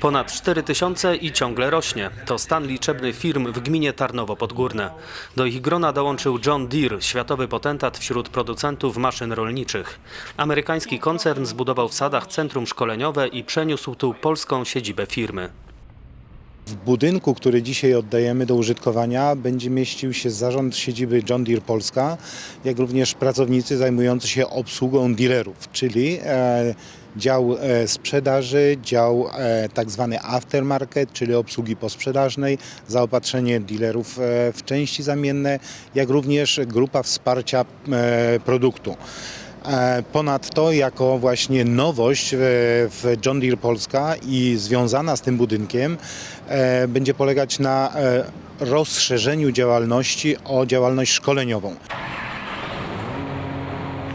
Ponad 4 tysiące i ciągle rośnie. To stan liczebny firm w gminie Tarnowo Podgórne. Do ich grona dołączył John Deere, światowy potentat wśród producentów maszyn rolniczych. Amerykański koncern zbudował w Sadach centrum szkoleniowe i przeniósł tu polską siedzibę firmy. W budynku, który dzisiaj oddajemy do użytkowania, będzie mieścił się zarząd siedziby John Deere Polska, jak również pracownicy zajmujący się obsługą dealerów, czyli e, dział e, sprzedaży, dział e, tak zwany aftermarket, czyli obsługi posprzedażnej, zaopatrzenie dealerów e, w części zamienne, jak również grupa wsparcia produktu. Ponadto, jako właśnie nowość w John Deere Polska i związana z tym budynkiem, będzie polegać na rozszerzeniu działalności o działalność szkoleniową.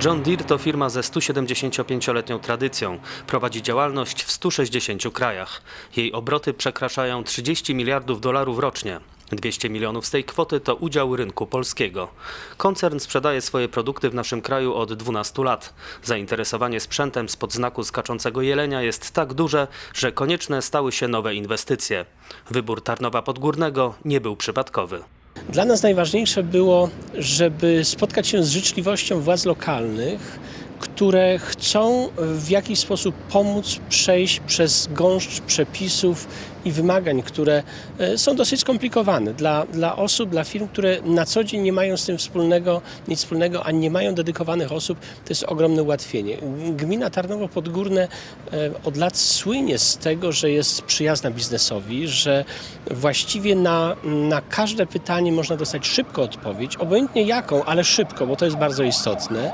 John Deere to firma ze 175-letnią tradycją. Prowadzi działalność w 160 krajach. Jej obroty przekraczają 30 miliardów dolarów rocznie. 200 milionów z tej kwoty to udział rynku polskiego. Koncern sprzedaje swoje produkty w naszym kraju od 12 lat. Zainteresowanie sprzętem spod znaku skaczącego jelenia jest tak duże, że konieczne stały się nowe inwestycje. Wybór Tarnowa Podgórnego nie był przypadkowy. Dla nas najważniejsze było, żeby spotkać się z życzliwością władz lokalnych, które chcą w jakiś sposób pomóc przejść przez gąszcz przepisów i wymagań, które e, są dosyć skomplikowane dla, dla osób, dla firm, które na co dzień nie mają z tym wspólnego, nic wspólnego, a nie mają dedykowanych osób, to jest ogromne ułatwienie. Gmina Tarnowo Podgórne e, od lat słynie z tego, że jest przyjazna biznesowi, że właściwie na, na każde pytanie można dostać szybko odpowiedź, obojętnie jaką, ale szybko, bo to jest bardzo istotne.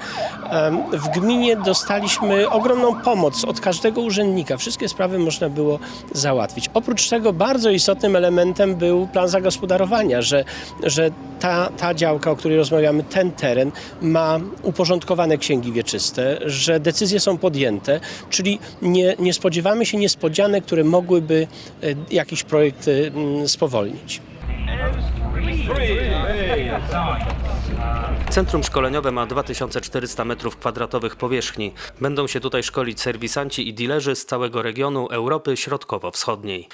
W gminie dostaliśmy ogromną pomoc od każdego urzędnika. Wszystkie sprawy można było załatwić. Oprócz tego bardzo istotnym elementem był plan zagospodarowania, że, że ta, ta działka, o której rozmawiamy, ten teren ma uporządkowane księgi wieczyste, że decyzje są podjęte, czyli nie, nie spodziewamy się niespodzianek, które mogłyby e, jakiś projekt e, mm, spowolnić. Centrum szkoleniowe ma 2400 m2 powierzchni. Będą się tutaj szkolić serwisanci i dilerzy z całego regionu Europy Środkowo-Wschodniej.